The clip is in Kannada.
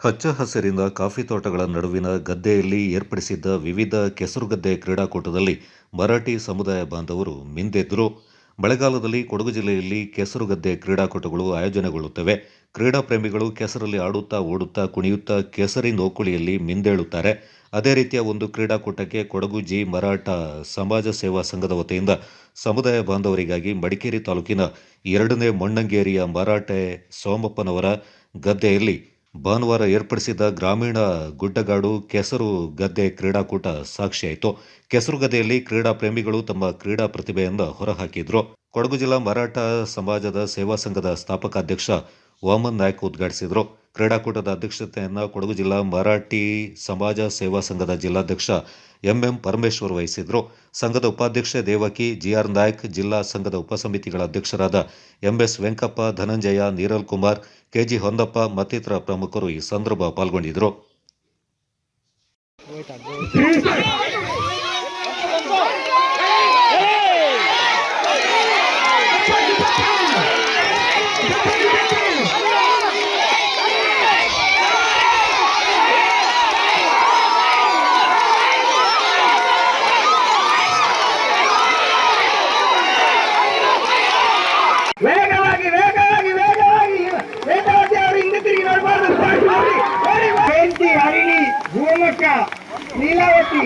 ಹಚ್ಚ ಹಸಿರಿನ ಕಾಫಿ ತೋಟಗಳ ನಡುವಿನ ಗದ್ದೆಯಲ್ಲಿ ಏರ್ಪಡಿಸಿದ್ದ ವಿವಿಧ ಕೆಸರುಗದ್ದೆ ಕ್ರೀಡಾಕೂಟದಲ್ಲಿ ಮರಾಠಿ ಸಮುದಾಯ ಬಾಂಧವರು ಮಿಂದೆದ್ದರು ಮಳೆಗಾಲದಲ್ಲಿ ಕೊಡಗು ಜಿಲ್ಲೆಯಲ್ಲಿ ಕೆಸರುಗದ್ದೆ ಕ್ರೀಡಾಕೂಟಗಳು ಆಯೋಜನೆಗೊಳ್ಳುತ್ತವೆ. ಕ್ರೀಡಾ ಪ್ರೇಮಿಗಳು ಕೆಸರಲ್ಲಿ ಆಡುತ್ತಾ ಓಡುತ್ತಾ ಕುಣಿಯುತ್ತಾ ಕೆಸರಿ ನೋಕುಳಿಯಲ್ಲಿ ಮಿಂದೇಳುತ್ತಾರೆ. ಅದೇ ರೀತಿಯ ಒಂದು ಕ್ರೀಡಾಕೂಟಕ್ಕೆ ಕೊಡಗು ಜಿ ಮರಾಠ ಸಮಾಜ ಸೇವಾ ಸಂಘದ ವತಿಯಿಂದ ಸಮುದಾಯ ಬಾಂಧವರಿಗಾಗಿ ಮಡಿಕೇರಿ ತಾಲೂಕಿನ ಎರಡನೇ ಮಣ್ಣಂಗೇರಿಯ ಮರಾಠೆ ಸೋಮಪ್ಪನವರ ಗದ್ದೆಯಲ್ಲಿ ಭಾನುವಾರ ಏರ್ಪಡಿಸಿದ್ದ ಗ್ರಾಮೀಣ ಗುಡ್ಡಗಾಡು ಕೆಸರು ಗದ್ದೆ ಕ್ರೀಡಾಕೂಟ ಸಾಕ್ಷಿಯಾಯಿತು. ಕೆಸರು ಗದ್ದೆಯಲ್ಲಿ ಕ್ರೀಡಾ ಪ್ರೇಮಿಗಳು ತಮ್ಮ ಕ್ರೀಡಾ ಪ್ರತಿಭೆಯಿಂದ ಹೊರಹಾಕಿದ್ರು. ಕೊಡಗು ಜಿಲ್ಲಾ ಮರಾಠ ಸಮಾಜದ ಸೇವಾ ಸಂಘದ ಸ್ಥಾಪಕ ಅಧ್ಯಕ್ಷ ವಾಮನ್ ನಾಯ್ಕ್ ಉದ್ಘಾಟಿಸಿದರು. ಕ್ರೀಡಾಕೂಟದ ಅಧ್ಯಕ್ಷತೆಯನ್ನು ಕೊಡಗು ಜಿಲ್ಲಾ ಮರಾಠಿ ಸಮಾಜ ಸೇವಾ ಸಂಘದ ಜಿಲ್ಲಾಧ್ಯಕ್ಷ ಎಂಎಂ ಪರಮೇಶ್ವರ್ ವಹಿಸಿದ್ರು. ಸಂಘದ ಉಪಾಧ್ಯಕ್ಷೆ ದೇವಕಿ ಜಿಆರ್ ನಾಯ್ಕ್, ಜಿಲ್ಲಾ ಸಂಘದ ಉಪಸಮಿತಿಗಳ ಅಧ್ಯಕ್ಷರಾದ ಎಂಎಸ್ ವೆಂಕಪ್ಪ, ಧನಂಜಯ, ನೀರಲ್ ಕುಮಾರ್, ಕೆಜಿ ಹೊಂದಪ್ಪ ಮತ್ತಿತರ ಪ್ರಮುಖರು ಈ ಸಂದರ್ಭ ಪಾಲ್ಗೊಂಡಿದ್ದರು ವೇಗವಾಗಿ ವೇಗವಾಗಿ ವೇಗವಾಗಿ ವೇಗವಾಗಿ ಅವರು ಹಿಂದೆ ತಿರುಗಿ ನೋಡಬಾರ್ದು ಜಯಂತಿ ಹರಿಣಿ ಭೂಮಕ್ಕ ಲೀಲಾವತಿ